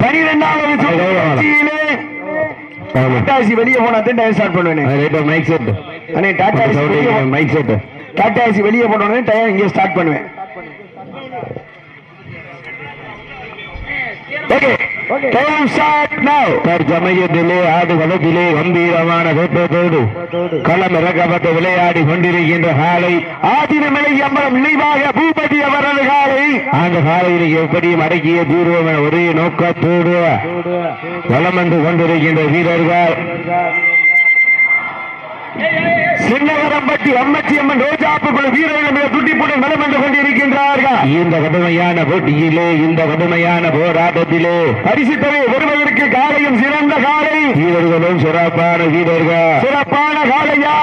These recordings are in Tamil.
பனிரெண்டாவது டாட்டாசி வெளியே போனா தான் டைம் ஸ்டார்ட் பண்ணுவேன். மைக் செட் அண்ணே டாடா ஏசி வெளியே போ- மைக் செட் டாடா ஏசி வெளியே போனோடனே டைம் இங்கே ஸ்டார்ட் பண்ணுவேன். ஓகே டைம் ஸ்டார்ட் நவ் தற்சமயத்திலே ஆடு களத்திலே கம்பீரமான தோற்றத்தோடு களம் இறக்கப்பட்டு விளையாடி கொண்டிருக்கின்ற காலை ஆதினமலை அம்பலம் நினைவாக பூபதி அவரது காலை. அந்த காலையில் எப்படியும் அடக்கிய தீர்வோம் என ஒரே நோக்கத்தோடு வந்து கொண்டிருக்கின்ற வீரர்கள். சின்னகரம்பட்டி அம்மச்சி அம்மன் ரோஜாப்பு குழு வீரர்கள் மிக துட்டிப்புடன் நலம் வந்து கொண்டிருக்கின்றார்கள் இந்த கடுமையான போட்டியிலே இந்த கடுமையான போராட்டத்திலே பரிசுத்தவை வருவதற்கு காலையும் சிறந்த காலை. வீரர்களும் சிறப்பான வீரர்கள். சிறப்பான காலையா?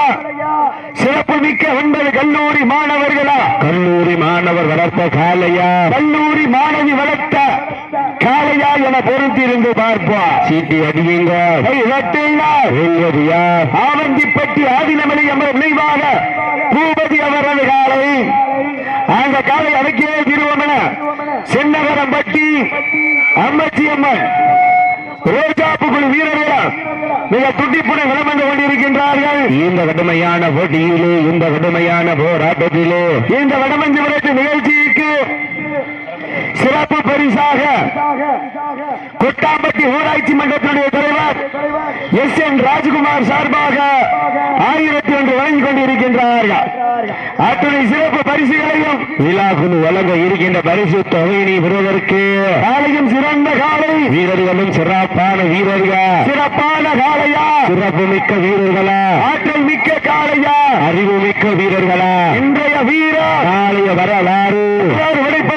சிறப்பு மிக்க ஒன்பது கல்லூரி மாணவர்களா? கல்லூரி மாணவர் வளர்த்த காலையா? கல்லூரி மாணவி வளர்த்த காளையா என பொறுத்திருந்து பார்ப்போம். சீட்டி அடியுங்க. ஆவந்திப்பட்டி ஆதினமலை அமர் நினைவாக பூபதி அவரது காலை. அந்த காலை அடக்கியே திருவமன? சென்னகரம்பட்டி அம்மச்சி அம்மன். ரோஜாப்பு குழு வீரர்களா? மிக துட்டிப்புடன் வலம் வந்து கொண்டிருக்கின்றார்கள். இந்த கடுமையான போட்டியிலே இந்த கடுமையான போராட்டத்திலே இந்த வடமஞ்சு நிகழ்ச்சிக்கு சிறப்பு பரிசாக கொட்டாம்பட்டி ஊராட்சி மன்றத்தினுடைய தலைவர் எஸ் என் ராஜ்குமார் சார்பாக ஆயிரத்தி ஒன்று வழங்கிக் கொண்டிருக்கின்றார்கள். அத்துணை சிறப்பு பரிசுகளையும் விழாக்குழு வழங்க இருக்கின்ற பரிசு தொகையினை பெறுவதற்கு காலையும் சிறந்த காலை. வீரர்களும் சிறப்பான வீரர்கள். சிறப்பான காலையா? சிறப்பு மிக்க வீரர்களா? ஆற்றல் மிக்க காலையா? அறிவு மிக்க வீரர்களா? இன்றைய வீரர். காலைய வரலாறு. உடைப்பதற்கு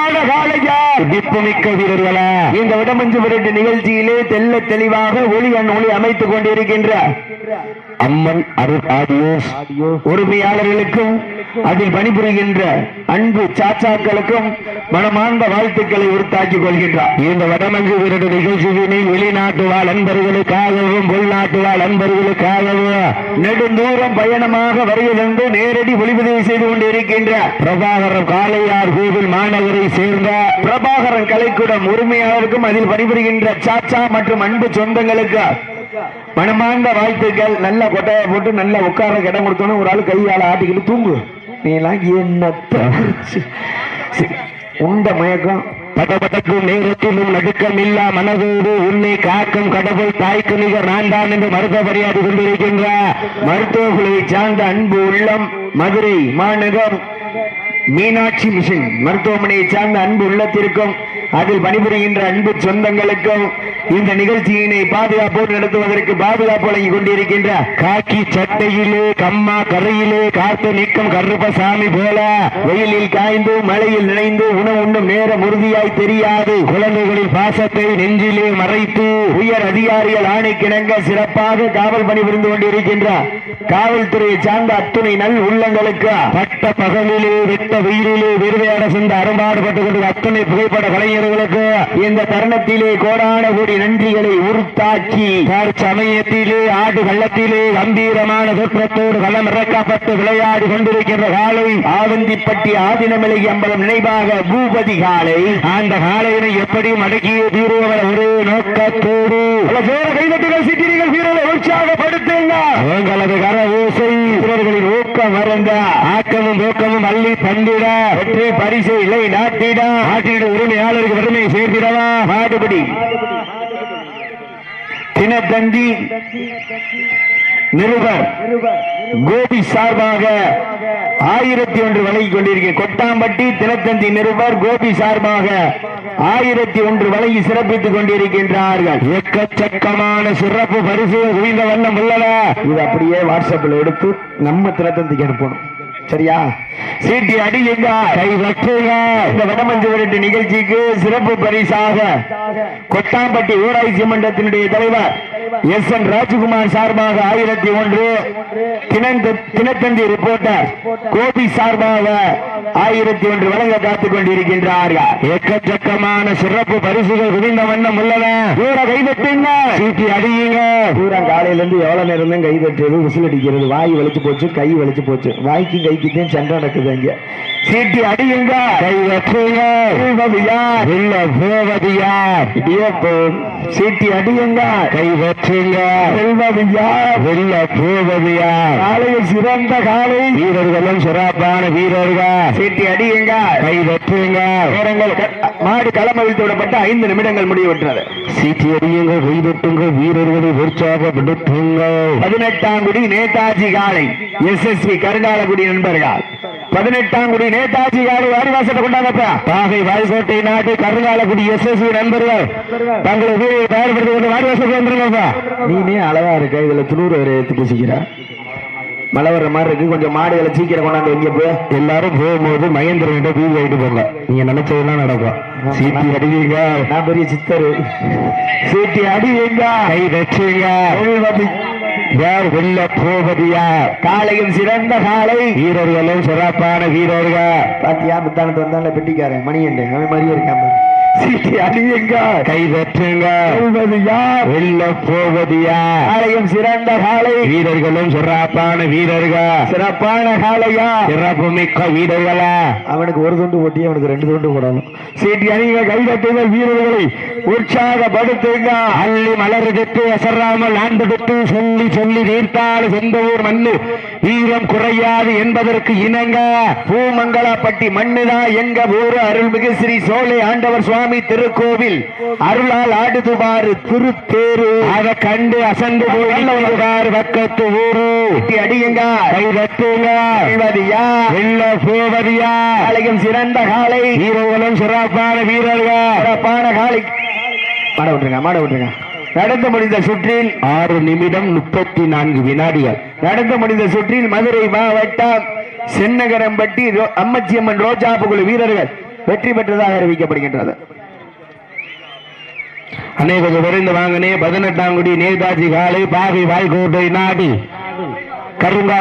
மிக்க வீரர்களா? இந்த விடமஞ்சு விரட்டு நிகழ்ச்சியிலே தெல்ல தெளிவாக ஒளி அண் ஒளி அமைத்துக் கொண்டிருக்கின்ற அம்மன் அருள் ஆடியோஸ். உரிமையாளர்களுக்கும் அதில் பணிபுரிகின்ற அன்பு சாச்சாக்களுக்கும் மனமார்ந்த வாழ்த்துக்களை உறுத்தாக்கிக் கொள்கின்றார். இந்த வடமஞ்சு விரட்டு நிகழ்ச்சியினை வெளிநாட்டு வாழ் அன்பர்களுக்காகவும் உள்நாட்டு வாழ் அன்பர்களுக்காகவும் நெடுந்தூரம் பயணமாக வருகிறது நேரடி ஒளிபதிவு செய்து கொண்டிருக்கின்ற பிரபாகரம் காளையார் கோவில் மாநகரை சேர்ந்த பிரபா பிரபாகரன் கலைக்கூடம் உரிமையாளருக்கும் அதில் பணிபுரிகின்ற சாச்சா மற்றும் அன்பு சொந்தங்களுக்கு மனமார்ந்த வாழ்த்துக்கள். நல்ல கொட்டையை போட்டு நல்ல உட்கார இடம் கொடுத்தோன்னு ஒரு ஆள் கையால ஆட்டிக்கிட்டு தூங்கு. நீ எல்லாம் என்னத்த உண்ட மயக்கம். படபடக்கும் நேரத்திலும் நடுக்கம் இல்லா மனதோடு உன்னை காக்கும் கடவுள் தாய்க்கு நிகர். நான் தான் என்று மருத்துவ பணியாற்றி கொண்டிருக்கின்ற மருத்துவ குழுவை சார்ந்த அன்பு உள்ளம் மதுரை மாநகர். மீனாட்சி மிஷன் மருத்துவமனையை சார்ந்த அன்பு உள்ளத்திற்கும் அதில் பணிபுரிகின்ற அன்பு சொந்தங்களுக்கும் இந்த நிகழ்ச்சியினை பாதுகாப்போடு நடத்துவதற்கு பாதுகாப்பு வழங்கி கொண்டிருக்கின்ற காக்கி சட்டையிலே கம்மா கரையிலே காத்து நிற்கும் கருப்பசாமி போல வெயிலில் காய்ந்து மழையில் நினைந்து உணவு உண்ணும் நேரம் உறுதியாய் தெரியாது. குழந்தைகளின் பாசத்தை நெஞ்சிலே மறைத்து உயர் அதிகாரிகள் ஆணைக்கிணங்க சிறப்பாக காவல் பணிபுரிந்து கொண்டிருக்கின்ற காவல்துறையை சார்ந்த அத்துணை நல் உள்ளங்களுக்கு பட்ட பகலிலே வெட்ட வெயிலிலே விருதையாட சென்று அரும்பாடுபட்டுக் கொண்டு அத்துணை புகைப்பட கலைஞர்களுக்கு இந்த தருணத்திலே கோடான கோடி நன்றிகளை உருத்தாக்கி சமயத்திலே ஆடு கள்ளத்திலே கம்பீரமான தோற்றத்தோடு களம் இறக்கப்பட்டு விளையாடி கொண்டிருக்கின்ற காலை ஆவந்திப்பட்டி ஆதினமலை அம்பலம் நினைவாக பூபதி காலை. அந்த காலையினை எப்படியும் அடக்கிய தீர்வன ஒரே நோக்கத்தோடு. கைதட்டுகள் சித்திரிகள் வீரரை உற்சாகப்படுத்துங்கள். உங்களது கர ஓசை வீரர்களின் ஊக்கம் மறந்த அள்ளி தந்திட வெற்றி பரிசு இல்லை நாட்டிட. நாட்டிட உரிமையாளருக்கு பெருமை சேர்த்திடவா? பாடுபடி தினத்தந்தி நிருபர் கோபி சார்பாக ஆயிரத்தி ஒன்று வழங்கி கொண்டிருக்கேன். கொட்டாம்பட்டி தினத்தந்தி நிருபர் கோபி சார்பாக ஆயிரத்தி ஒன்று வழங்கி சிறப்பித்துக் கொண்டிருக்கின்றார்கள். எக்கச்சக்கமான சிறப்பு பரிசு குவிந்த வண்ணம் உள்ளதா இது அப்படியே வாட்ஸ்அப்ல எடுத்து நம்ம தினத்தந்திக்கு அனுப்பணும். சரியா? சீட்டி அடியுங்க கை வச்சுங்க இந்த வடமஞ்சு விரட்டு நிகழ்ச்சிக்கு சிறப்பு பரிசாக கொட்டாம்பட்டி ஊராட்சி மன்றத்தினுடைய தலைவர் எஸ் என் ராஜ்குமார் சார்பாக ஆயிரத்தி ஒன்று தினத்தந்தி ரிப்போர்ட்டர் கோபி சார்பாக ஆயிரத்தி ஒன்று வழங்க காத்துக் கொண்டிருக்கின்றார்கள் எக்கச்சக்கமான சிறப்பு பரிசுகள் குவிந்த வண்ணம் உள்ளன. தூர கைதட்டுங்க. சீட்டி அடியுங்க தூரம் காலையில இருந்து எவ்வளவு நேரம் தான் கை தட்டுறது விசில் அடிக்கிறது வாய் வலிச்சு போச்சு கை வலிச்சு போச்சு. வாய்க்கும் கைக்குதான் சண்டை நடக்குது அங்க. சீட்டி அடியுங்க. வெல்ல போவது யார் இடியப்பம் சீட்டி அடியுங்க. கை வச்சுங்க. வெல்வது யார் வெல்ல போவது யார் காலையில் சிறந்த காலை. வீரர்களும் சிறப்பான வீரர்கள். சீட்டி அடியுங்க. கை வச்சுங்க. நேரங்கள் மாடு களம் அவிழ்த்து விடப்பட்ட ஐந்து நிமிடங்கள் முடிவுற்றது. சீட்டி அடியுங்கள் கைதட்டுங்கள் வீரர்களை உற்சாகப்படுத்துங்கள் பதினெட்டாம் குடி நேதாஜி காலை. எஸ்எஸ்பி கருங்காலக்குடி நண்பர்கள். பதினெட்டாம் குடி நேதாஜி காலை வாரிவாசத்தை கொண்டாங்கப்பா பாகை வாய்கோட்டை நாட்டு கருங்காலக்குடி எஸ்எஸ்வி நண்பர்கள். தங்களை வீரரை தயார்படுத்திக் கொண்டு வாரிவாசல் வந்துருங்கப்பா. நீனே அளவா இருக்க இதுல துணூறு வரை எடுத்து பூசிக்கிற. மழை வர்ற மாதிரி இருக்கு கொஞ்சம் மாடுகளை சீக்கிரம் கொண்டாந்து எங்க போய் எல்லாரும் போகும்போது மகேந்திரன் வீடு ஆயிட்டு போங்க. நீங்க நினைச்சதெல்லாம் நடக்கும். சீட்டி அடிவீங்க. நான் பெரிய சித்தரு. சீட்டி அடிவீங்க. கை வச்சுங்க. யார் வெல்ல போவது யார் காலையும் சிறந்த காலை வீரர்களும் சிறப்பான வீரர்கள். பாத்தியா முத்தானத்து வந்தால பெட்டிக்காரன் மணியண்டு. அவன் மாதிரியே இருக்கான் அடியுங்க கை வச்சுங்க வெல்வது யார்? வெல்ல போவது யார்? காலையும் சிறந்த காலை. வீரர்களும் சிறப்பான வீரர்கள். சிறப்பான காலையா? சிறப்பு மிக்க வீரர்களா? அவனுக்கு ஒரு துண்டு ஓட்டி அவனுக்கு ரெண்டு துண்டு போடணும். சீட்டி அணிங்க கைதட்டுங்கள் வீரர்களை உற்சாகப்படுத்துங்க அள்ளி மலரெடுத்து அசராமல் ஆண்டெடுத்து சொல்லி சொல்லி நீர்த்தாள் சொந்த ஊர் மண்ணு. வீரம் குறையாது என்பதற்கு இணங்க. பூமங்கலப்பட்டி மண்ணுதான் எங்க ஊரு? அருள்மிகு ஸ்ரீ சோலை ஆண்டவர் சுவாமி திருக்கோவில் அருளால் ஆடுதுபாரு திருத்தேரு. அதை கண்டு அசந்து போய் பக்கத்து ஊரு. அடியுங்க. போவதியா காலையும் சிறந்த காலை. வீரர்களும் சிறப்பான வீரர்கள். சிறப்பான காலை. மாட விட்டுருங்க மாட விட்டுருங்க. நடந்து முடிந்த சுற்றில் ஆறு நிமிடம் முப்பத்தி நான்கு வினாடிகள். நடந்து முடிந்த சுற்றில் மதுரை மாவட்டம் சென்னகரம்பட்டி அம்மச்சியம்மன் ரோஜா குழு வீரர்கள். வெற்றி பெற்றதாக அறிவிக்கப்படுகின்றது. அநேக கொஞ்சம் விரைந்து வாங்கினே பதினெட்டாம் குடி நேதாஜி காலை பாவி வாய்கோட்டை நாடி. கருங்கா